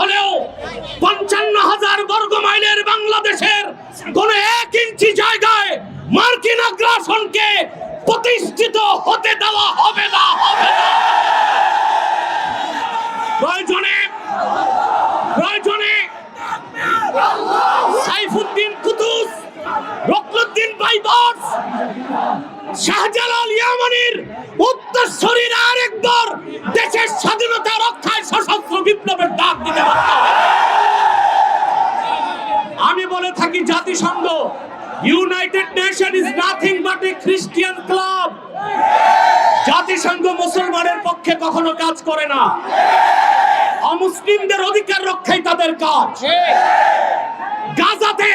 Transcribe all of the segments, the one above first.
হলেও পঞ্চান্ন হাজার বর্গ মাইলের বাংলাদেশের কোন এক ইঞ্চি জায়গায় মার্কিন আগ্রাসনকে প্রতিষ্ঠিত হতে দেওয়া হবে না হবে না। প্রয়োজনে প্রয়োজনে সাইফুদ্দিন কুতুস, রকলুদ্দিন বাইবাস, শাহজালাল ইয়ামানির উত্তরসূরির আরেকবার দেশের স্বাধীনতা রক্ষায় সশস্ত্র দিতে আমি বলে থাকি জাতিসংঘ United Nation is nothing but a Christian club জাতিসংঘ মুসলমানের পক্ষে কখনো কাজ করে না। অমুসলিমদের অধিকার রক্ষাই তাদের কাজ। গাজাতে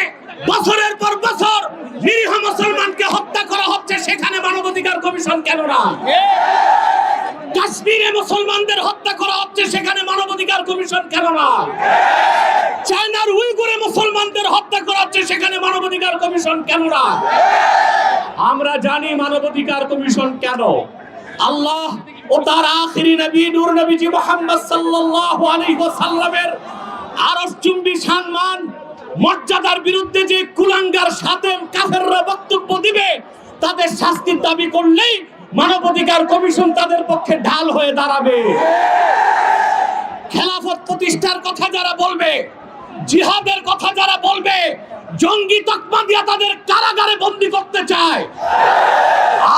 বছরের পর বছর নিরীহ মুসলমানকে হত্যা করা হচ্ছে, সেখানে মানবাধিকার কমিশন কেন না কাশ্মীরে মুসলমানদের হত্যা করা হচ্ছে, সেখানে মানবাধিকার কমিশন কেন না? চায়নার উইগুরে মুসলমানদের হত্যা করা হচ্ছে, সেখানে মানবাধিকার কমিশন কেন না? আমরা জানি মানবাধিকার কমিশন কেন। আল্লাহ ও তার আখিরি নবী, নূর নবীজি মুহাম্মদ সাল্লাল্লাহু আলাইহি ওয়াসাল্লামের আরশ চুম্বি সম্মান, মর্যাদার বিরুদ্ধে যে কুলাঙ্গার সাথে কাফেররা বক্তব্য দিবে, তাদের শাস্তির দাবি করলেই মানবাধিকার কমিশন তাদের পক্ষে ঢাল হয়ে দাঁড়াবে। খেলাফত প্রতিষ্ঠার কথা যারা বলবে, জিহাদের কথা যারা বলবে, জঙ্গি তকমা দিয়া তাদের কারাগারে বন্দি করতে চায়।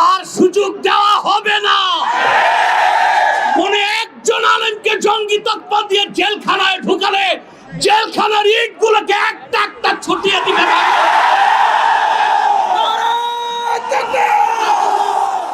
আর সুযোগ দেওয়া হবে না। কোন একজন আলেমকে জঙ্গি তকমা দিয়ে জেলখানায় ঢুকালে জেলখানার ইট গুলোকে এক